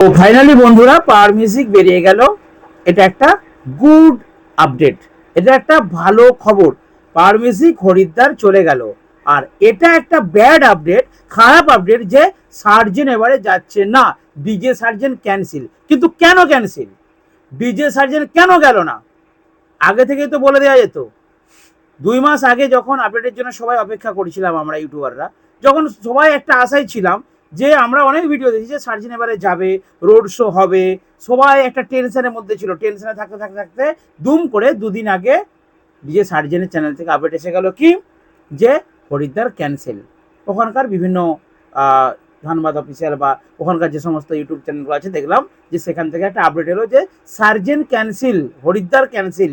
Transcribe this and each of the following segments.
তো ফাইনালি বন্ধুরা power music বেরিয়ে গেল। এটা একটা গুড আপডেট এটা একটা ভালো খবর। পাওয়ার মিউজিক হরিদ্বার চলে গেল। আর এটা একটা ব্যাড আপডেট খারাপ আপডেট যে সার্জেন এবারে যাচ্ছে না। ডিজে সার্জেন ক্যান্সেল কিন্তু কেন ক্যান্সেল ডিজে সার্জেন কেন গেল না? আগে থেকেই তো বলে দেওয়া যেত। দুই মাস আগে যখন আপডেটের জন্য সবাই অপেক্ষা করেছিলাম আমরা ইউটিউবাররা, যখন সবাই একটা আশায় ছিলাম যে আমরা অনেক ভিডিও দেখি যে সার্জেন এবারে যাবে রোড শো হবে, সবাই একটা টেনশনের মধ্যে ছিল। টেনশনে থাকতে থাকতে থাকতে দুম করে দুদিন আগে ডিজে সার্জেনের চ্যানেল থেকে আপডেট এসে গেল কি? যে হরিদ্বার ক্যান্সেল ওখানকার বিভিন্ন ধানবাদ অফিসিয়াল বা ওখানকার যে সমস্ত ইউটিউব চ্যানেলগুলো আছে, দেখলাম যে সেখান থেকে একটা আপডেট এলো যে সার্জেন ক্যান্সেল হরিদ্বার ক্যান্সেল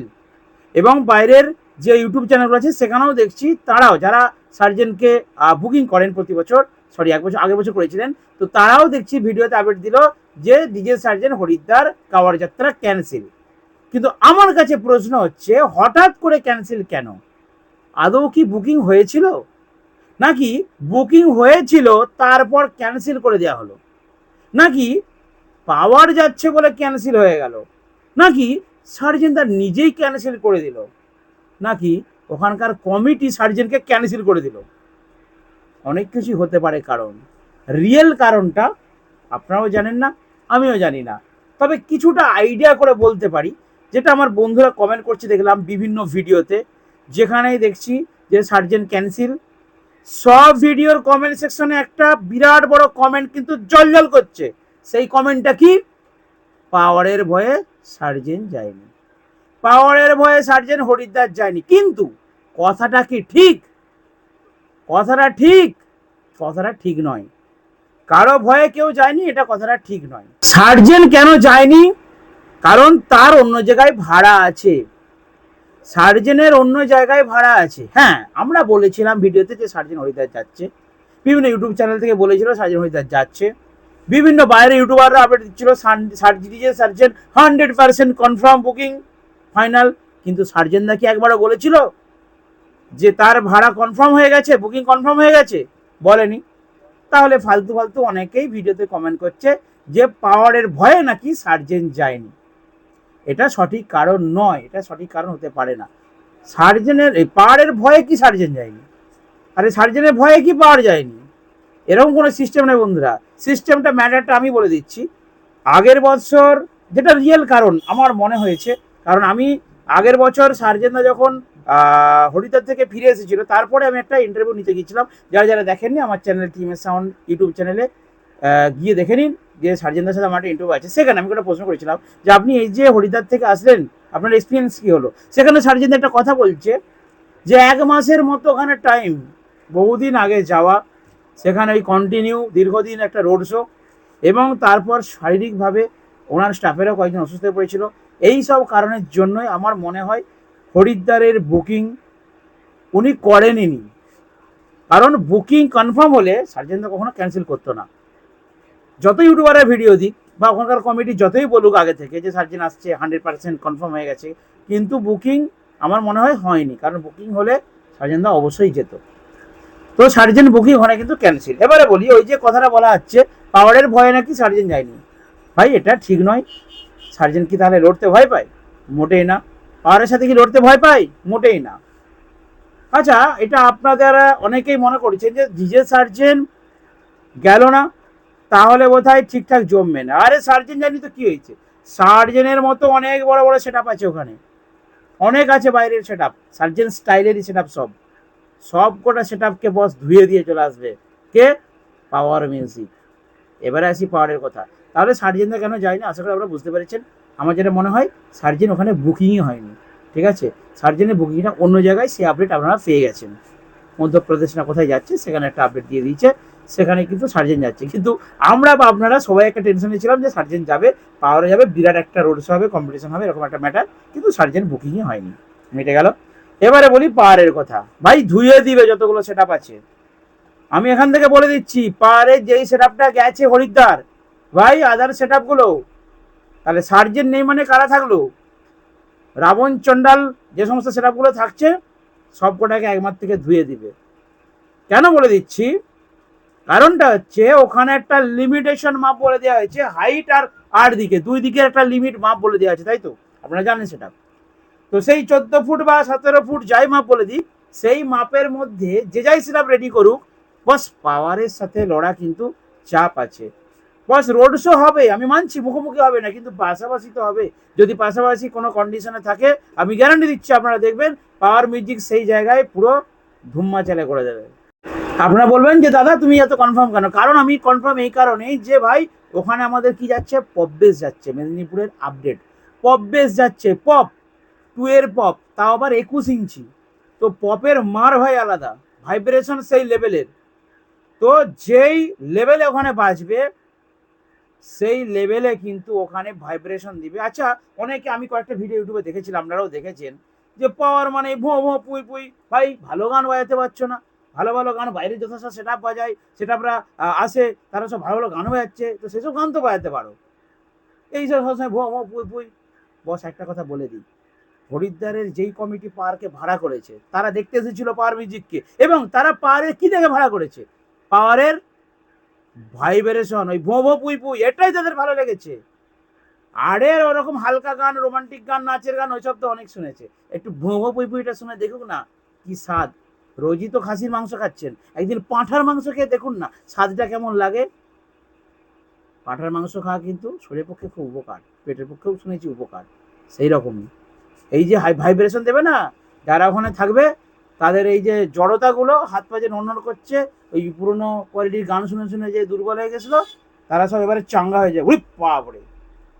এবং বাইরের যে ইউটিউব চ্যানেলগুলো আছে, সেখানেও দেখছি তারাও, যারা সার্জেনকে বুকিং করেন প্রতি বছর সরি, এক বছর, আগের বছর করেছিলেন। তো তারাও দেখছি ভিডিওতে আপডেট দিল যে ডিজে সার্জেন হরিদ্বার কাওয়ার যাত্রা ক্যান্সেল কিন্তু আমার কাছে প্রশ্ন হচ্ছে, হঠাৎ করে ক্যান্সেল কেন? আদৌ কি বুকিং হয়েছিল? নাকি বুকিং হয়েছিল, তারপর ক্যান্সেল করে দেওয়া হলো? নাকি পাওয়ার যাচ্ছে বলে ক্যান্সেল হয়ে গেল? নাকি সার্জেন তার নিজেই ক্যান্সেল করে দিল? নাকি ওখানকার কমিটি সার্জেনকে ক্যান্সেল করে দিল? অনেক কিছুই হতে পারে কারণ। রিয়েল কারণটা আপনারাও জানেন না, আমিও জানি না। তবে কিছুটা আইডিয়া করে বলতে পারি, যেটা আমার বন্ধুরা কমেন্ট করছে, দেখলাম বিভিন্ন ভিডিওতে যেখানেই দেখছি যে সার্জেন ক্যান্সেল সব ভিডিওর কমেন্ট সেকশনে একটা বিরাট বড় কমেন্ট কিন্তু জলজল করছে। সেই কমেন্টটা কি? পাওয়ারের ভয়ে সার্জেন যায়নি। পাওয়ারের ভয়ে সার্জেন হরিদ্বার যায়নি। কিন্তু কথাটা কি ঠিক? কথাটা ঠিক কথাটা ঠিক নয়। কারও ভয়ে কেউ যায়নি, এটা কথাটা ঠিক নয়। সার্জেন কেন যায়নি? কারণ তার অন্য জায়গায় ভাড়া আছে। সার্জেনের অন্য জায়গায় ভাড়া আছে। হ্যাঁ আমরা বলেছিলাম ভিডিওতে যে সার্জেন হরিদ্বার যাচ্ছে। বিভিন্ন ইউটিউব চ্যানেল থেকে বলেছিল সার্জেন হরিদ্বার যাচ্ছে। বিভিন্ন বাইরে ইউটিউবাররা আপডেট দিচ্ছিল Sarzen Sarzen hundred percent confirm booking final কিন্তু সার্জেন নাকি একবারও বলেছিল যে তার ভাড়া কনফার্ম হয়ে গেছে বুকিং কনফার্ম হয়ে গেছে, বলেনি। তাহলে ফালতু ফালতু অনেকেই ভিডিওতে কমেন্ট করছে যে পাওয়ারের ভয়ে নাকি সার্জেন যায়নি। এটা সঠিক কারণ নয়, এটা সঠিক কারণ হতে পারে না। সার্জেনের এই পাওয়ারের ভয়ে কি সার্জেন যায়নি? আরে সার্জেনের ভয়ে কি পাওয়ার যায়নি? এরকম কোনো সিস্টেম নেই বন্ধুরা। সিস্টেমটা ম্যাটারটা আমি বলে দিচ্ছি। আগের বছর যেটা রিয়েল কারণ, আমার মনে হয়েছে। কারণ আমি আগের বছর সার্জেনরা যখন হরিদ্বার থেকে ফিরে এসেছিল। তারপরে আমি একটা ইন্টারভিউ নিতে গিয়েছিলাম। যারা যারা দেখেননি, আমার চ্যানেল টিমের সাউন্ড ইউটিউব চ্যানেলে গিয়ে দেখে নিন। যে সার্জেনদার সাথে আমার একটা ইন্টারভিউ আছে। সেখানে আমি একটা প্রশ্ন করেছিলাম যে, আপনি এই যে হরিদ্বার থেকে আসলেন, আপনার এক্সপিরিয়েন্স কী হলো? সেখানে সার্জেনদা একটা কথা বলছে যে, এক মাসের মতো ওখানে টাইম বহুদিন আগে যাওয়া, সেখানে ওই কন্টিনিউ দীর্ঘদিন একটা রোড শো এবং তারপর শারীরিকভাবে ওনার স্টাফেরও কয়েকজন অসুস্থ হয়ে পড়েছিল। এই সব কারণের জন্যই আমার মনে হয় হরিদ্বারের বুকিং উনি করেননি কারণ বুকিং কনফার্ম হলে সার্জেনদা কখনো ক্যান্সেল করতো না। যত ইউটিউবারের ভিডিও দিক বা ওখানকার কমিটি যতই বলুক আগে থেকে যে সার্জেন আসছে হান্ড্রেড পার্সেন্ট কনফার্ম হয়ে গেছে। কিন্তু বুকিং আমার মনে হয় হয়নি। কারণ বুকিং হলে সার্জেনদা অবশ্যই যেত। তো সার্জেন বুকিং হয় কিন্তু ক্যান্সেল এবারে বলি, ওই যে কথাটা বলা হচ্ছে, পাওয়ারের ভয়ে নাকি সার্জেন যায়নি। ভাই, এটা ঠিক নয়। সার্জেন কি তাহলে লড়তে ভয় পায়? মোটেই না। পাওয়ারের সাথে কি লড়তে ভয় পাই? মোটেই না। আচ্ছা এটা আপনাদের অনেকেই মনে করছেন যে ডিজে সার্জেন গেল না, তাহলে বোধহয় ঠিকঠাক জমবে না। আরে, সার্জেন জানি তো কি হয়েছে? সার্জেনের মতো অনেক বড় বড় সেট আছে ওখানে। অনেক আছে বাইরের সেট আপ সার্জেন স্টাইলেরই সেট আপ সব। সব কটা সেট আপকে বস ধুয়ে দিয়ে চলে আসবে। কে? পাওয়ার মিউজিক এবারে আসি পাওয়ারের কথা। তাহলে সার্জেনদা কেন যায় না? আশা করি আপনারা বুঝতে পেরেছেন। আমার যেটা মনে হয় সার্জেন ওখানে বুকিংই হয়নি, ঠিক আছে? সার্জেনের বুকিংটা অন্য জায়গায় সেই আপডেট আপনারা পেয়ে গেছেন। মধ্যপ্রদেশ না কোথায় যাচ্ছে, সেখানে একটা আপডেট দিয়ে দিয়েছে, সেখানে কিন্তু সার্জেন যাচ্ছে। কিন্তু আমরা বা আপনারা সবাই একটা টেনশনে ছিলাম যে সার্জেন যাবে পাওয়ারে যাবে, বিরাট একটা রোড শো হবে কম্পিটিশন হবে, এরকম একটা ম্যাটার কিন্তু সার্জেন বুকিংই হয়নি। মিটে গেল। এবারে বলি পাওয়ারের কথা। ভাই, ধুয়ে দিবে যতগুলো সেট আছে। আমি এখান থেকে বলে দিচ্ছি পাওয়ারের যেই সেট আপটা গেছে হরিদ্বার, ভাই আদার সেট আপগুলো তাহলে সার্জেন নেই মানে কারা থাকল? রাবণ চন্ডাল যে সমস্ত সেট আপগুলো থাকছে, সব কটাকে একমাত্র থেকে ধুয়ে দিবে। কেন বলে দিচ্ছি? কারণটা হচ্ছে ওখানে একটা লিমিটেশন মাপ বলে দেওয়া হয়েছে হাইট আর আর দিকে, দুই দিকে একটা লিমিট মাপ বলে দেওয়া আছে তাই তো? আপনারা জানেন সেটা। তো সেই চোদ্দ ফুট বা সতেরো ফুট যাই মাপ বলে দিই, সেই মাপের মধ্যে যে যাই সিরাপ রেডি করুক, বস পাওয়ারের সাথে লড়া কিন্তু চাপ আছে। বস রোড শো হবে, আমি মানছি, মুখোমুখি হবে না, কিন্তু পাশাপাশি তো হবে। যদি পাশাপাশি কোনো কন্ডিশনে থাকে, আমি গ্যারান্টি দিচ্ছি, আপনারা দেখবেন পাওয়ার মিউজিক সেই জায়গায় পুরো ধুম্মা চালে করে দেবে। আপনারা বলবেন যে, দাদা, তুমি এত কনফার্ম কেন? কারণ আমি কনফার্ম এই কারণেই যে, ভাই, ওখানে আমাদের কি যাচ্ছে? পপ বেস যাচ্ছে, মেদিনীপুরের আপডেট পপবেস যাচ্ছে পপ টু এর পপ তাও আবার একুশ ইঞ্চি। তো পপের মার ভাই আলাদা ভাইব্রেশন সেই লেভেলের তো যেই লেভেলে ওখানে বাজবে সেই লেভেলে কিন্তু ওখানে ভাইব্রেশন দিবে। আচ্ছা অনেকে আমি কয়েকটা ভিডিও ইউটিউবে দেখেছিলাম, আপনারাও দেখেছেন, যে পাওয়ার মানে ভো ভো, পুই পুই। ভাই, ভালো গান বাজাতে পারছ না। ভালো ভালো গান বাইরে যথেষ্ট সেট আপ বাজায় সেট আপরা আসে, তারা সব ভালো ভালো গান বাজাচ্ছে, তো সেসব গান তো বাজাতে পারো। এইসব সবসময় ভো ভো, পুই পুই। বস, একটা কথা বলে দিই। হরিদ্বারের যেই কমিটি পার্কে ভাড়া করেছে, তারা দেখতে এসেছিল পাওয়ার মিউজিককে এবং তারা পাওয়ারের কী দেখে ভাড়া করেছে? পাওয়ারের ভাইব্রেশন, ওই ভো ভো পুই পুই, এটাই তাদের ভালো লেগেছে। আরের ওরকম হালকা গান, রোমান্টিক গান, নাচের গান ওইসব তো অনেক শুনেছে। একটু ভো ভো পুই পুইটা শুনে দেখুক না, কি স্বাদ। রোজই তো খাসির মাংস খাচ্ছেন। একদিন পাঁঠার মাংস খেয়ে দেখুন না, স্বাদটা কেমন লাগে? পাঁঠার মাংস খাওয়া কিন্তু শরীরের পক্ষে খুব উপকার, পেটের পক্ষেও শুনেছি উপকার, সেই রকমই। এই যে হাই, ভাইব্রেশন দেবে না, যারা ওখানে থাকবে, তাদের এই যে জড়তাগুলো, হাত পা যে নড়নড় করছে ওই পুরোনো কোয়ালিটির গান শুনে শুনে যে দুর্বল হয়ে গেছিল, তারা সব এবারে চাঙ্গা হয়ে যাবে উই বাপরে।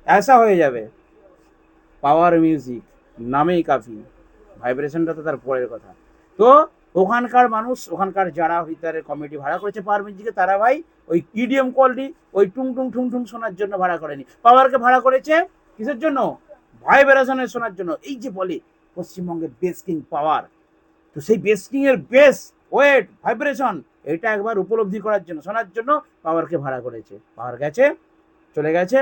ऐसा হয়ে যাবে। পাওয়ার মিউজিক নামেই কাফি। ভাইব্রেশনটা তো তার পরের কথা। তো, ওখানকার মানুষ, ওখানকার যারা হরিদ্বারের কমিটি ভাড়া করেছে পাওয়ার মিউজিকে তারা ভাই ওই ইডিএম কোয়ালিটি ওই টুং টুং ঠুং ঠুং শোনার জন্য ভাড়া করেনি। পাওয়ারকে ভাড়া করেছে কিসের জন্য? ভাইব্রেশনের শোনার জন্য। এই যে বলে, পশ্চিমবঙ্গের বেস কিং পাওয়ার তো সেই বেস কিং এর বেস ওয়েট ভাইব্রেশন এটা একবার উপলব্ধি করার জন্য, শোনার জন্য পাওয়ারকে ভাড়া করেছে। পাওয়ার গেছে, চলে গেছে।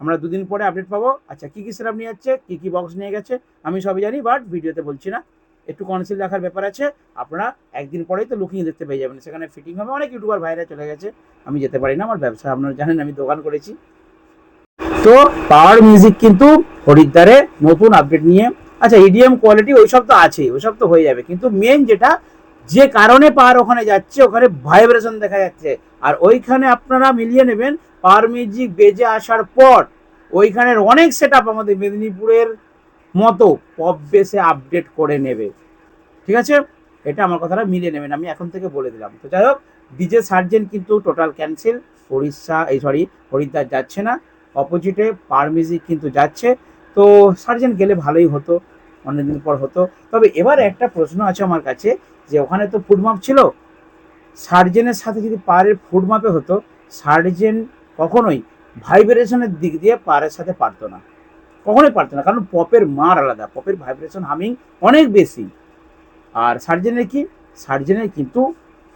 আমরা দুদিন পরে আপডেট পাবো। আচ্ছা কী কী সিরাপ নিয়ে যাচ্ছে, কী কী বক্স নিয়ে গেছে, আমি সবই জানি বাট ভিডিওতে বলছি না। একটু কনসিল রাখার ব্যাপার আছে। আপনারা একদিন পরেই তো লুকিং দেখতে পেয়ে যাবেন। সেখানে ফিটিং হবে, অনেক ইউটিউবার ভাইরা চলে গেছে। আমি যেতে পারি না, আমার ব্যবসা, আপনারা জানেন, আমি দোকান করেছি। তো পাওয়ার মিউজিক কিন্তু হরিদ্বারে নতুন আপডেট নিয়ে আচ্ছা ইডিএম কোয়ালিটি ওইসব তো আছেই, ওইসব তো হয়ে যাবে। কিন্তু মেন যেটা যে কারণে পাওয়ার ওখানে যাচ্ছে, ওখানে ভাইব্রেশন দেখা যাচ্ছে। আর ওইখানে আপনারা মিলিয়ে নেবেন পাওয়ার মিউজিক বেজে আসার পর, ওইখানের অনেক সেট আপ আমাদের মেদিনীপুরের মতো পপ বেসে আপডেট করে নেবে। ঠিক আছে? এটা আমার কথাটা মিলিয়ে নেবেন, আমি এখন থেকে বলে দিলাম। তো যাই হোক ডিজে সার্জেন্ট কিন্তু টোটাল ক্যান্সেল উড়িষ্যা এই সরি হরিদ্বার যাচ্ছে না। অপোজিটে পাওয়ার মিউজিক কিন্তু যাচ্ছে। তো সার্জেন্ট গেলে ভালোই হতো, অনেকদিন পর হতো। তবে এবার একটা প্রশ্ন আছে আমার কাছে যে ওখানে তো ফুডমাপ ছিল সার্জেনের সাথে যদি পাড়ের ফুডমাপে হতো সার্জেন কখনোই ভাইব্রেশনের দিক দিয়ে পাড়ের সাথে পারতো না। কখনোই পারতো না, কারণ পপের মার আলাদা পপের ভাইব্রেশন হামিং অনেক বেশি। আর সার্জেনের কি? সার্জেনের কিন্তু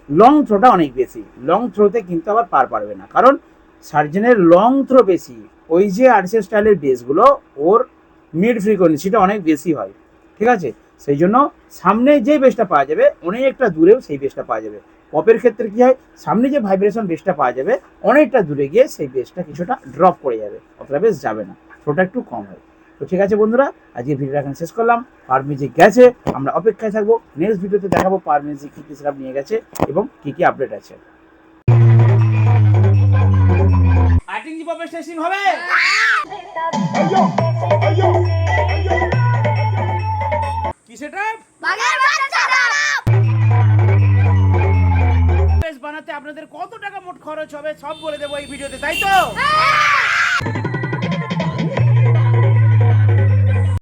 লং থ্রোটা অনেক বেশি। লং থ্রোতে কিন্তু আবার পার পারবে না। কারণ সার্জেনের লং থ্রো বেশি। ওই যে আরসিএস স্টাইলের বেসগুলো ওর মিড ফ্রিকোয়েন্সিটা অনেক বেশি হয়। ঠিক আছে? সেই জন্য সামনে যে বেসটা পাওয়া যাবে অনেকটা দূরেও সেই বেসটা পাওয়া যাবে। পপের ক্ষেত্রে কি হয়? সামনে যে ভাইব্রেশন বেসটা পাওয়া যাবে অনেকটা দূরে গিয়ে সেই বেসটা কিছুটা ড্রপ করে যাবে অতটা বেস যাবে না। থ্রোটা একটু কম হয়। তো ঠিক আছে বন্ধুরা আজকে ভিডিওটা এখন শেষ করলাম। পার মিউজিক গেছে আমরা অপেক্ষায় থাকব। নেক্সট ভিডিওতে দেখাবো পার মিউজিক কী কী সিরাপ নিয়ে গেছে এবং কী কী আপডেট আছে। আটিং জি পপের টেস্টিং হবে বানাতে আপনাদের কত টাকা মোট খরচ হবে সব বলে দেবো এই ভিডিওতে তাই তো?